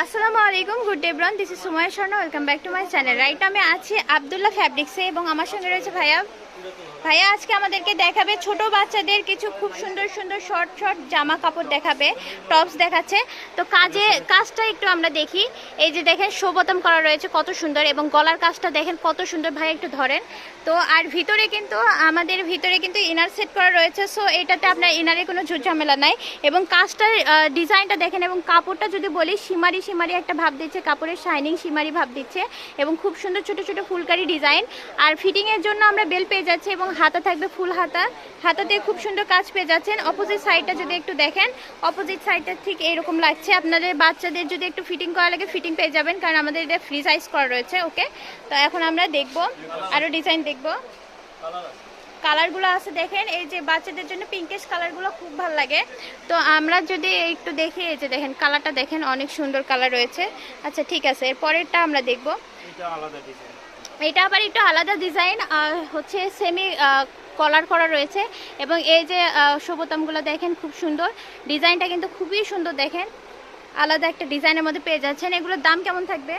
আসসালামু আলাইকুম, good day ব্রন this is Sumoy Sharma welcome back to my channel right আমি আছি আবদুল্লাহ ফ্যাব্রিক্সে এবং আমার সঙ্গে রয়েছে ভাইয়া ভাইয়া, আজকে আমাদেরকে দেখাবে ছোট বাচ্চাদের কিছু খুব সুন্দর সুন্দর শর্ট শর্ট জামা কাপড় দেখাবে, টপস দেখাচ্ছে। তো কাজে, কাজটা একটু আমরা দেখি। এই যে দেখেন শোবতম করা রয়েছে, কত সুন্দর, এবং গলার কাজটা দেখেন, কত সুন্দর। ভাই, একটু ধরেন। তো, আর ভিতরে কিন্তু, আমাদের ভিতরে কিন্তু ইনার সেট করা রয়েছে সো এটাতে আপনার ইনারে কোনো ঝামেলা নাই। এবং কাজটার ডিজাইনটা দেখেন, এবং কাপড়টা যদি বলি, সীমারি সিমারি একটা ভাব দিচ্ছে, কাপড়ের শাইনিং সীমারি ভাব দিচ্ছে, এবং খুব সুন্দর ছোট ছোট ফুলকারি ডিজাইন আর ফিটিংয়ের জন্য আমরা বেল পেয়ে যাচ্ছি এবং হাতা থাকবে ফুল হাতা। হাতাতে খুব সুন্দর কাজ পেয়ে যাচ্ছেন। অপোজিট সাইডটা যদি একটু দেখেন অপোজিট সাইডটা ঠিক এরকম লাগছে। আপনাদের বাচ্চাদের যদি একটু ফিটিং করা লাগে ফিটিং পেয়ে যাবেন, কারণ আমাদের এটা ফ্রি সাইজ করা রয়েছে ওকে তো এখন আমরা দেখব আরও ডিজাইন দেখব। কালারগুলো আছে দেখেন, এই যে বাচ্চাদের জন্য পিঙ্কেশ কালারগুলো খুব ভালো লাগে। তো আমরা যদি একটু দেখি, এই যে দেখেন কালারটা দেখেন, অনেক সুন্দর কালার রয়েছে। আচ্ছা ঠিক আছে, এর পরেরটা আমরা দেখব। এটা আবার একটু আলাদা ডিজাইন হচ্ছে সেমি কলার করা রয়েছে এবং এই যে সবুতামগুলো দেখেন খুব সুন্দর। ডিজাইনটা কিন্তু খুবই সুন্দর দেখেন। আলাদা একটা ডিজাইনের মধ্যে পেয়ে যাচ্ছেন। এগুলোর দাম কেমন থাকবে?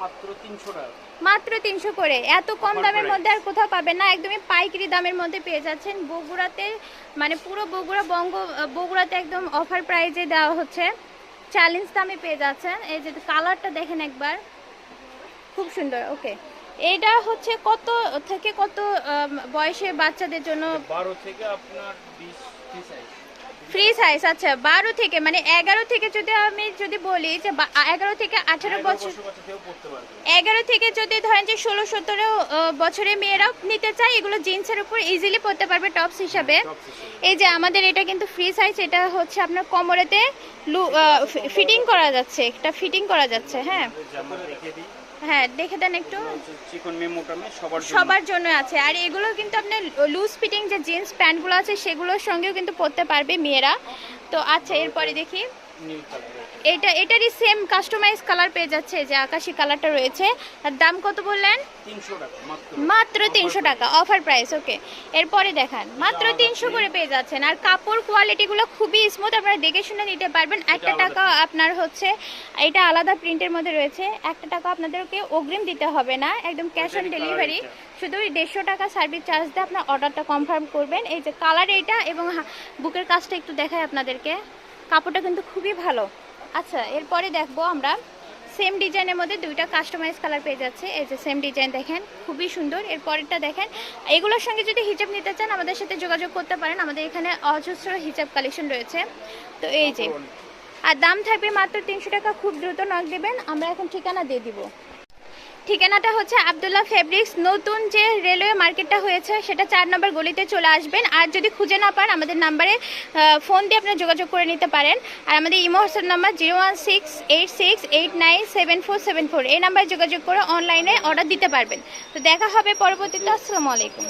মাত্র তিনশো টাকা। মাত্র তিনশো করে। এত কম দামের মধ্যে আর কোথাও পাবেন না। একদমই পাইকারি দামের মধ্যে পেয়ে যাচ্ছেন। বগুড়াতে মানে পুরো বগুড়া বঙ্গ বগুড়াতে একদম অফার প্রাইজে দেওয়া হচ্ছে। চ্যালেঞ্জ দামে পেয়ে যাচ্ছেন। এই যে কালারটা দেখেন একবার। খুব সুন্দর ওকে। এটা হচ্ছে কত থেকে কত আম, বয়সের বাচ্চাদের জন্য? বারো থেকে আপনার ফ্রি সাইজ আচ্ছা বারো থেকে মানে এগারো থেকে যদি আমি যদি বলি যে বা- এগারো থেকে আঠারো বছর বাচ্চা কেউ পড়তে পারবে। এগারো থেকে যদি ধরেন যে ষোলো সতেরো বছরের মেয়েরাও নিতে চায় এগুলো জিন্সের উপর ইজিলি পরতে পারবে টপস হিসাবে। এই যে আমাদের এটা কিন্তু ফ্রি সাইজ এটা হচ্ছে আপনার কোমরেতে ফিটিং করা যাচ্ছে একটা ফিটিং করা যাচ্ছে হ্যাঁ। হ্যাঁ দেখে দেন একটু। চিকন মেমোটামে সবার জন্য। সবার জন্য আছে। আর এগুলো কিন্তু আপনার লুজ ফিটিং যে জিন্স প্যান্টগুলো আছে সেগুলোর সঙ্গেও কিন্তু পরতে পারবে মেয়েরা। তো আচ্ছা এরপরে দেখি। এটা এটারই সেম কাস্টমাইজ কালার পেয়ে যাচ্ছে যে আকাশি কালারটা রয়েছে। আর দাম কত বললেন? মাত্র। তিনশো টাকা অফার প্রাইস ওকে এরপরে দেখান মাত্র তিনশো করে পেয়ে যাচ্ছেন। আর কাপড় কোয়ালিটিগুলো খুবই স্মুথ আপনারা দেখে শুনে নিতে পারবেন। একটা টাকা আপনার হচ্ছে এটা আলাদা প্রিন্টের মধ্যে রয়েছে। একটা টাকা আপনাদেরকে অগ্রিম দিতে হবে না একদম ক্যাশ অন ডেলিভারি শুধু দেড়শো টাকা সার্ভিস চার্জ দিয়ে আপনার অর্ডারটা কনফার্ম করবেন। এই যে কালার এইটা এবং বুকের কাজটা একটু দেখাই আপনাদেরকে। কাপড়টা কিন্তু খুবই ভালো। আচ্ছা এরপরে দেখব আমরা সেম ডিজাইনের মধ্যে দুইটা কাস্টমাইজ কালার পেয়ে যাচ্ছে। এই যে সেম ডিজাইন দেখেন, খুবই সুন্দর। এর পরেরটা দেখেন, এগুলোর সঙ্গে যদি হিজাব নিতে চান, আমাদের সাথে যোগাযোগ করতে পারেন। আমাদের এখানে অজস্র হিজাব কালেকশন রয়েছে। তো এই যে, আর দাম থাকবে মাত্র তিনশো টাকা। খুব দ্রুত নক দেবেন। আমরা এখন ঠিকানা দিয়ে দিব। ঠিকানাটা হচ্ছে আবদুল্লাহ ফেব্রিক্স। নতুন যে রেলওয়ে মার্কেটটা হয়েছে, সেটা চার নম্বর গলিতে চলে আসবেন। আর যদি খুঁজে না পান, আমাদের নাম্বারে ফোন দিয়ে আপনারা যোগাযোগ করে নিতে পারেন। আর আমাদের imo WhatsApp number zero one six eight six eight nine seven four seven four. এই নাম্বারে যোগাযোগ করে অনলাইনে অর্ডার দিতে পারবেন। তো দেখা হবে পরবর্তীতে। আসসালামু আলাইকুম।